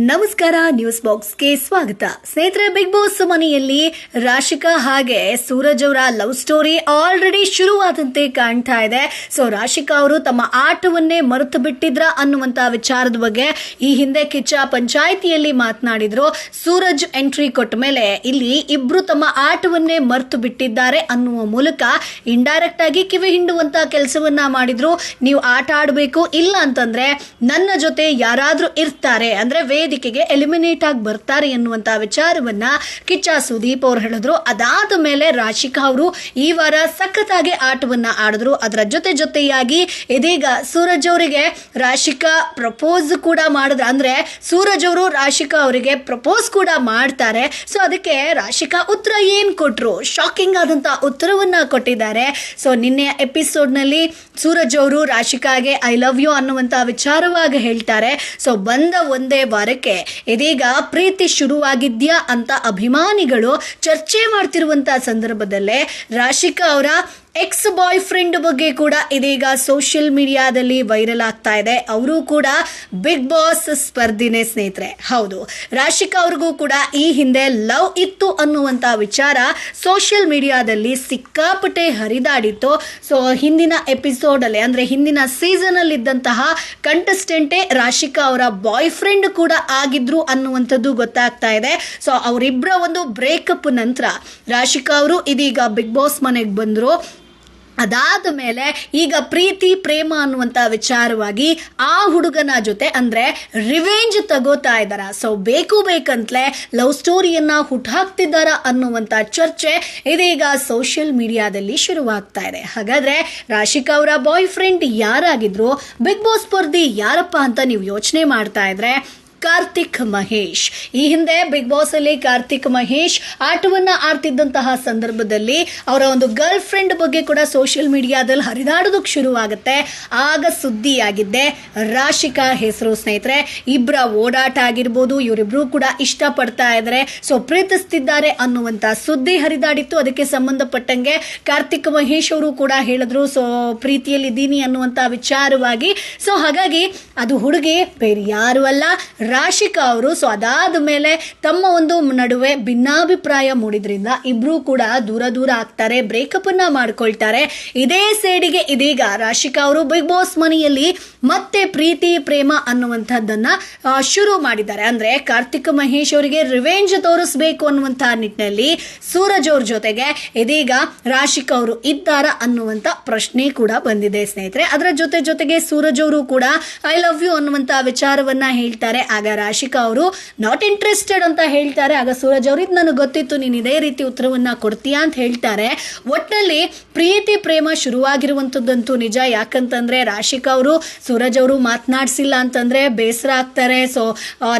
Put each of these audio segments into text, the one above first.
ನಮಸ್ಕಾರ, ನ್ಯೂಸ್ ಬಾಕ್ಸ್ಗೆ ಸ್ವಾಗತ. ಸ್ನೇಹಿತರೆ, ಬಿಗ್ ಬಾಸ್ ಮನೆಯಲ್ಲಿ ರಾಶಿಕಾ ಹಾಗೆ ಸೂರಜ್ ಅವರ ಲವ್ ಸ್ಟೋರಿ ಆಲ್ರೆಡಿ ಶುರುವಾದಂತೆ ಕಾಣ್ತಾ ಇದೆ. ಸೊ, ರಾಶಿಕಾ ಅವರು ತಮ್ಮ ಆಟವನ್ನೇ ಮರೆತು ಬಿಟ್ಟಿದ್ರ ಅನ್ನುವಂತ ವಿಚಾರದ ಬಗ್ಗೆ ಈ ಹಿಂದೆ ಕಿಚ್ಚ ಪಂಚಾಯಿತಿಯಲ್ಲಿ ಮಾತನಾಡಿದ್ರು. ಸೂರಜ್ ಎಂಟ್ರಿ ಕೊಟ್ಟ ಮೇಲೆ ಇಲ್ಲಿ ಇಬ್ರು ತಮ್ಮ ಆಟವನ್ನೇ ಮರೆತು ಬಿಟ್ಟಿದ್ದಾರೆ ಅನ್ನುವ ಮೂಲಕ ಇಂಡೈರೆಕ್ಟ್ ಆಗಿ ಕಿವಿ ಹಿಂಡುವಂತ ಕೆಲಸವನ್ನ ಮಾಡಿದ್ರು. ನೀವು ಆಟ ಆಡಬೇಕು ಇಲ್ಲ ಅಂತಂದ್ರೆ ನನ್ನ ಜೊತೆ ಯಾರಾದ್ರೂ ಇರ್ತಾರೆ. ಅಂದ್ರೆ ವೇದಿಕೆಗೆ ಎಲಿಮಿನೇಟ್ ಆಗಿ ಬರ್ತಾರೆ ಎನ್ನುವಂತಹ ವಿಚಾರವನ್ನ ಕಿಚ್ಚ ಸುದೀಪ್ ಅವ್ರು ಹೇಳಿದ್ರು. ಅದಾದ ಮೇಲೆ ರಾಶಿಕಾ ಅವರು ಈ ವಾರ ಸಖತ್ತಾಗಿ ಆಟವನ್ನ ಆಡಿದ್ರು. ಅದರ ಜೊತೆ ಜೊತೆಯಾಗಿ ಇದೀಗ ಸೂರಜ್ ಅವರಿಗೆ ರಾಶಿಕಾ ಪ್ರಪೋಸ್ ಕೂಡ ಮಾಡಿದ್ರು. ಅಂದ್ರೆ ಸೂರಜ್ ಅವರು ರಾಶಿಕಾ ಅವರಿಗೆ ಪ್ರಪೋಸ್ ಕೂಡ ಮಾಡ್ತಾರೆ. ಸೊ ಅದಕ್ಕೆ ರಾಶಿಕಾ ಉತ್ತರ ಏನ್ ಕೊಟ್ರು? ಶಾಕಿಂಗ್ ಆದಂತ ಉತ್ತರವನ್ನ ಕೊಟ್ಟಿದ್ದಾರೆ. ಸೊ ನಿನ್ನೆ ಎಪಿಸೋಡ್ನಲ್ಲಿ ಸೂರಜ್ ಅವರು ರಾಶಿಕಾಗೆ ಐ ಲವ್ ಯು ಅನ್ನುವಂತ ವಿಚಾರವಾಗಿ ಹೇಳ್ತಾರೆ. ಸೊ ಬಂದ ಒಂದೇ ವಾರಕ್ಕೆ ಇದೀಗ ಪ್ರೀತಿ ಶುರುವಾಗಿದ್ಯಾ ಅಂತ ಅಭಿಮಾನಿಗಳು ಚರ್ಚೆ ಮಾಡ್ತಿರುವಂತಹ ಸಂದರ್ಭದಲ್ಲೇ ರಾಶಿಕಾ ಅವರ ಎಕ್ಸ್ ಬಾಯ್ ಫ್ರೆಂಡ್ ಬಗ್ಗೆ ಕೂಡ ಇದೀಗ ಸೋಷಿಯಲ್ ಮೀಡಿಯಾದಲ್ಲಿ ವೈರಲ್ ಆಗ್ತಾ ಇದೆ. ಅವರು ಕೂಡ ಬಿಗ್ ಬಾಸ್ ಸ್ಪರ್ಧಿನೇ ಸ್ನೇಹಿತರೆ. ಹೌದು, ರಾಶಿಕಾ ಅವ್ರಿಗೂ ಕೂಡ ಈ ಹಿಂದೆ ಲವ್ ಇತ್ತು ಅನ್ನುವಂತ ವಿಚಾರ ಸೋಷಿಯಲ್ ಮೀಡಿಯಾದಲ್ಲಿ ಸಿಕ್ಕಾಪಟ್ಟೆ ಹರಿದಾಡಿತ್ತು. ಸೊ ಹಿಂದಿನ ಎಪಿಸೋಡ್ ಅಲ್ಲಿ, ಅಂದ್ರೆ ಹಿಂದಿನ ಸೀಸನ್ ಅಲ್ಲಿ ಇದ್ದಂತಹ ಕಂಟೆಸ್ಟೆಂಟೇ ರಾಶಿಕಾ ಅವರ ಬಾಯ್ ಫ್ರೆಂಡ್ ಕೂಡ ಆಗಿದ್ರು ಅನ್ನುವಂಥದ್ದು ಗೊತ್ತಾಗ್ತಾ ಇದೆ. ಸೊ ಅವರಿಬ್ಬರ ಒಂದು ಬ್ರೇಕಪ್ ನಂತರ ರಾಶಿಕಾ ಅವರು ಇದೀಗ ಬಿಗ್ ಬಾಸ್ ಮನೆಗೆ ಬಂದರು. ಅದಾದ ಮೇಲೆ ಈಗ ಪ್ರೀತಿ, ಪ್ರೇಮ ಅನ್ನುವಂಥ ವಿಚಾರವಾಗಿ ಆ ಹುಡುಗನ ಜೊತೆ ಅಂದ್ರೆ ರಿವೆಂಜ್ ತಗೋತಾ ಇದ್ದಾರೆ? ಸೊ ಬೇಕು ಬೇಕಂತಲೇ ಲವ್ ಸ್ಟೋರಿಯನ್ನ ಹುಟ್ಟಾಕ್ತಿದ್ದಾರ ಅನ್ನುವಂಥ ಚರ್ಚೆ ಇದೀಗ ಸೋಷಿಯಲ್ ಮೀಡಿಯಾದಲ್ಲಿ ಶುರುವಾಗ್ತಾ ಇದೆ. ಹಾಗಾದ್ರೆ ರಾಶಿಕಾ ಅವರ ಬಾಯ್ ಫ್ರೆಂಡ್ ಯಾರಾಗಿದ್ರು ಬಿಗ್ ಬಾಸ್ ಸ್ಪರ್ಧಿ ಯಾರಪ್ಪ ಅಂತ ನೀವು ಯೋಚನೆ ಮಾಡ್ತಾ ಇದ್ರೆ ಕಾರ್ತಿಕ್ ಮಹೇಶ್. ಈ ಹಿಂದೆ ಬಿಗ್ ಬಾಸ್ ಅಲ್ಲಿ ಕಾರ್ತಿಕ್ ಮಹೇಶ್ ಆಟವನ್ನ ಆಡ್ತಿದ್ದಂತಹ ಸಂದರ್ಭದಲ್ಲಿ ಅವರ ಒಂದು ಗರ್ಲ್ ಫ್ರೆಂಡ್ ಬಗ್ಗೆ ಕೂಡ ಸೋಷಿಯಲ್ ಮೀಡಿಯಾದಲ್ಲಿ ಹರಿದಾಡೋದಕ್ಕೆ ಶುರುವಾಗುತ್ತೆ. ಆಗ ಸುದ್ದಿಯಾಗಿದ್ದೆ, ರಾಶಿಕಾ ಹೆಸರು ಸ್ನೇಹಿತರೆ ಇಬ್ಬರ ಓಡಾಟ ಆಗಿರ್ಬೋದು, ಇವರಿಬ್ರು ಕೂಡ ಇಷ್ಟಪಡ್ತಾ ಇದ್ದಾರೆ. ಸೊ ಪ್ರೀತಿಸ್ತಿದ್ದಾರೆ ಅನ್ನುವಂತ ಸುದ್ದಿ ಹರಿದಾಡಿತ್ತು. ಅದಕ್ಕೆ ಸಂಬಂಧಪಟ್ಟಂಗೆ ಕಾರ್ತಿಕ್ ಮಹೇಶ್ ಅವರು ಕೂಡ ಹೇಳಿದ್ರು ಸೊ ಪ್ರೀತಿಯಲ್ಲಿ ಇದ್ದೀನಿ ಅನ್ನುವಂತ ವಿಚಾರವಾಗಿ. ಸೊ ಹಾಗಾಗಿ ಅದು ಹುಡುಗಿ ಬೇರೆ ಯಾರು ಅಲ್ಲ ರಾಶಿಕಾ ಅವರು ಸೊ ಅದಾದ ಮೇಲೆ ತಮ್ಮ ಒಂದು ನಡುವೆ ಭಿನ್ನಾಭಿಪ್ರಾಯ ಮೂಡಿದ್ರಿಂದ ಇಬ್ಬರೂ ಕೂಡ ದೂರ ದೂರ ಆಗ್ತಾರೆ ಬ್ರೇಕಪ್ ಅನ್ನ ಮಾಡ್ಕೊಳ್ತಾರೆ. ಇದೇ ಸೇಡಿಗೆ ಇದೀಗ ರಾಶಿಕಾ ಅವರು ಬಿಗ್ ಬಾಸ್ ಮನೆಯಲ್ಲಿ ಮತ್ತೆ ಪ್ರೀತಿ, ಪ್ರೇಮ ಅನ್ನುವಂಥದ್ದನ್ನ ಶುರು ಮಾಡಿದ್ದಾರೆ. ಅಂದ್ರೆ ಕಾರ್ತಿಕ್ ಮಹೇಶ್ ಅವರಿಗೆ ರಿವೆಂಜ್ ತೋರಿಸ್ಬೇಕು ಅನ್ನುವಂತಹ ನಿಟ್ಟಿನಲ್ಲಿ ಸೂರಜ್ ಅವ್ರ ಜೊತೆಗೆ ಇದೀಗ ರಾಶಿಕಾ ಅವರು ಇದ್ದಾರ ಅನ್ನುವಂತ ಪ್ರಶ್ನೆ ಕೂಡ ಬಂದಿದೆ ಸ್ನೇಹಿತರೆ. ಅದರ ಜೊತೆ ಜೊತೆಗೆ ಸೂರಜ್ ಅವರು ಕೂಡ ಐ ಲವ್ ಯು ಅನ್ನುವಂತ ವಿಚಾರವನ್ನ ಹೇಳ್ತಾರೆ. ಆಗ ರಾಶಿಕಾ ಅವರು ನಾಟ್ ಇಂಟ್ರೆಸ್ಟೆಡ್ ಅಂತ ಹೇಳ್ತಾರೆ. ಆಗ ಸೂರಜ್ ಅವರು, ಇದು ನನಗೆ ಗೊತ್ತಿತ್ತು, ನೀನು ಇದೇ ರೀತಿ ಉತ್ತರವನ್ನ ಕೊಡ್ತೀಯಾ? ಅಂತ ಹೇಳ್ತಾರೆ. ಒಟ್ಟಿನಲ್ಲಿ ಪ್ರೀತಿ, ಪ್ರೇಮ ಶುರುವಾಗಿರುವಂಥದ್ದಂತೂ ನಿಜ. ಯಾಕಂತಂದ್ರೆ ರಾಶಿಕಾ ಅವರು, ಸೂರಜ್ ಅವರು ಮಾತನಾಡಿಸಿಲ್ಲ ಅಂತಂದ್ರೆ ಬೇಸರ ಆಗ್ತಾರೆ. ಸೊ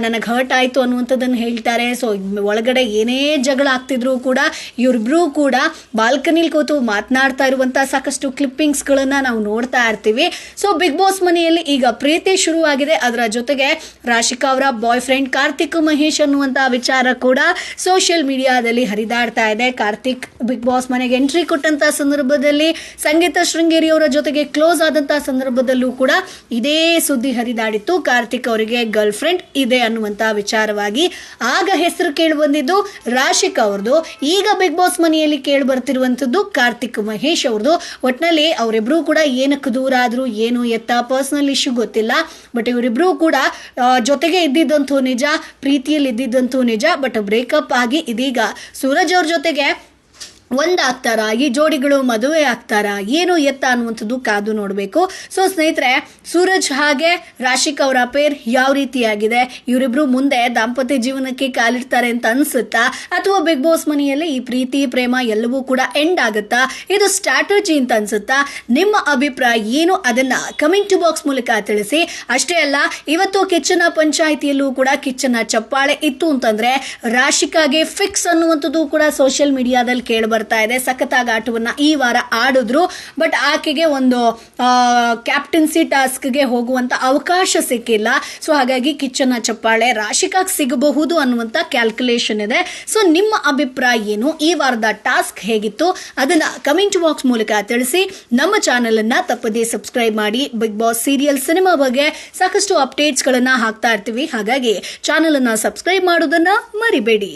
ನನಗೆ ಹರ್ಟ್ ಆಯ್ತು ಅನ್ನುವಂಥದ್ದನ್ನು ಹೇಳ್ತಾರೆ. ಸೊ ಒಳಗಡೆ ಏನೇ ಜಗಳ ಆಗ್ತಿದ್ರು ಕೂಡ, ಇವ್ರಿಬ್ರು ಕೂಡ ಬಾಲ್ಕನಿಲಿ ಕೂತು ಮಾತನಾಡ್ತಾ ಇರುವಂಥ ಸಾಕಷ್ಟು ಕ್ಲಿಪ್ಪಿಂಗ್ಸ್ಗಳನ್ನು ನಾವು ನೋಡ್ತಾ ಇರ್ತೀವಿ. ಸೊ ಬಿಗ್ ಬಾಸ್ ಮನೆಯಲ್ಲಿ ಈಗ ಪ್ರೀತಿ ಶುರುವಾಗಿದೆ. ಅದರ ಜೊತೆಗೆ ರಾಶಿಕಾ ಅವರ ಬಾಯ್ ಫ್ರೆಂಡ್ ಕಾರ್ತಿಕ್ ಮಹೇಶ್ ಅನ್ನುವಂತ ವಿಚಾರ ಕೂಡ ಸೋಷಿಯಲ್ ಮೀಡಿಯಾದಲ್ಲಿ ಹರಿದಾಡ್ತಾ ಇದೆ. ಕಾರ್ತಿಕ್ ಬಿಗ್ ಬಾಸ್ ಮನೆಗೆ ಎಂಟ್ರಿ ಕೊಟ್ಟಂತ ಸಂದರ್ಭದಲ್ಲಿ ಸಂಗೀತ ಶೃಂಗೇರಿ ಅವರ ಜೊತೆಗೆ ಕ್ಲೋಸ್ ಆದಂತ ಸಂದರ್ಭದಲ್ಲೂ ಕೂಡ ಇದೇ ಸುದ್ದಿ ಹರಿದಾಡಿತ್ತು. ಕಾರ್ತಿಕ್ ಅವರಿಗೆ ಗರ್ಲ್ ಫ್ರೆಂಡ್ ಇದೆ ಅನ್ನುವಂತ ವಿಚಾರವಾಗಿ ಆಗ ಹೆಸರು ಕೇಳಿ ಬಂದಿದ್ದು ರಾಶಿಕ್ ಅವ್ರದ್ದು. ಈಗ ಬಿಗ್ ಬಾಸ್ ಮನೆಯಲ್ಲಿ ಕೇಳಿ ಬರ್ತಿರುವಂತದ್ದು ಕಾರ್ತಿಕ್ ಮಹೇಶ್ ಅವ್ರದ್ದು. ಒಟ್ನಲ್ಲಿ ಅವರಿಬ್ರು ಕೂಡ ಏನಕ್ಕೆ ದೂರ ಆದ್ರು ಏನು ಎತ್ತ ಪರ್ಸನಲ್ ಇಶ್ಯೂ ಗೊತ್ತಿಲ್ಲ. ಬಟ್ ಇವರಿಬ್ರು ಕೂಡ ಆ, ಜೊತೆಗೆ ಇದ್ದಿದ್ದಂತೂ ನಿಜ ಪ್ರೀತಿಯಲ್ಲಿ ಇದ್ದಿದ್ದಂತೂ ನಿಜ ಬಟ್ ಬ್ರೇಕಪ್ ಆಗಿ ಇದೀಗ ಸೂರಜ್ ಅವ್ರ ಜೊತೆಗೆ ಒಂದಾಗ್ತಾರ ಈ ಜೋಡಿಗಳು ಮದುವೆ ಆಗ್ತಾರಾ ಏನು ಎತ್ತ ಅನ್ನುವಂಥದ್ದು ಕಾದು ನೋಡಬೇಕು. ಸೊ ಸ್ನೇಹಿತರೆ, ಸೂರಜ್ ಹಾಗೆ ರಾಶಿಕ್ ಅವರ ಪೇರ್ ಯಾವ ರೀತಿಯಾಗಿದೆ? ಇವರಿಬ್ರು ಮುಂದೆ ದಾಂಪತ್ಯ ಜೀವನಕ್ಕೆ ಕಾಲಿಡ್ತಾರೆ ಅಂತ ಅನ್ಸುತ್ತಾ? ಅಥವಾ ಬಿಗ್ ಬಾಸ್ ಮನೆಯಲ್ಲಿ ಈ ಪ್ರೀತಿ, ಪ್ರೇಮ ಎಲ್ಲವೂ ಕೂಡ ಎಂಡ್ ಆಗುತ್ತಾ? ಇದು ಸ್ಟ್ರಾಟಜಿ ಅಂತ ಅನ್ಸುತ್ತಾ? ನಿಮ್ಮ ಅಭಿಪ್ರಾಯ ಏನು? ಅದನ್ನ ಕಮೆಂಟ್ ಬಾಕ್ಸ್ ಮೂಲಕ ತಿಳಿಸಿ. ಅಷ್ಟೇ ಅಲ್ಲ, ಇವತ್ತು ಕಿಚ್ಚನ ಪಂಚಾಯಿತಿಯಲ್ಲೂ ಕೂಡ ಕಿಚ್ಚನ ಚಪ್ಪಾಳೆ ಇತ್ತು ಅಂತಂದ್ರೆ ರಾಶಿಕಾಗೆ ಫಿಕ್ಸ್ ಅನ್ನುವಂಥದ್ದು ಕೂಡ ಸೋಷಿಯಲ್ ಮೀಡಿಯಾದಲ್ಲಿ ಕೇಳಿ ಬರ್ತಾ ಇದೆ. ಸಖತ್ತಾಗಿ ಆಟವನ್ನ ಈ ವಾರ ಆಡಿದ್ರು. ಬಟ್ ಆಕೆಗೆ ಒಂದು ಕ್ಯಾಪ್ಟನ್ಸಿ ಟಾಸ್ಕ್ಗೆ ಹೋಗುವಂತ ಅವಕಾಶ ಸಿಕ್ಕಿಲ್ಲ. ಸೊ ಹಾಗಾಗಿ ಕಿಚ್ಚನ ಚಪ್ಪಾಳೆ ರಾಶಿಕಾಗ್ ಸಿಗಬಹುದು ಅನ್ನುವಂತ ಕ್ಯಾಲ್ಕುಲೇಷನ್ ಇದೆ. ಸೊ ನಿಮ್ಮ ಅಭಿಪ್ರಾಯ ಏನು? ಈ ವಾರದ ಟಾಸ್ಕ್ ಹೇಗಿತ್ತು? ಅದನ್ನ ಕಮೆಂಟ್ ಬಾಕ್ಸ್ ಮೂಲಕ ತಿಳಿಸಿ. ನಮ್ಮ ಚಾನೆಲ್ ಅನ್ನ ತಪ್ಪದೇ ಸಬ್ಸ್ಕ್ರೈಬ್ ಮಾಡಿ. ಬಿಗ್ ಬಾಸ್ ಸೀರಿಯಲ್ ಸಿನಿಮಾ ಬಗ್ಗೆ ಸಾಕಷ್ಟು ಅಪ್ಡೇಟ್ಸ್ ಗಳನ್ನ ಹಾಕ್ತಾ ಇರ್ತೀವಿ. ಹಾಗಾಗಿ ಚಾನೆಲ್ ಅನ್ನ ಸಬ್ಸ್ಕ್ರೈಬ್ ಮಾಡೋದನ್ನ ಮರಿಬೇಡಿ.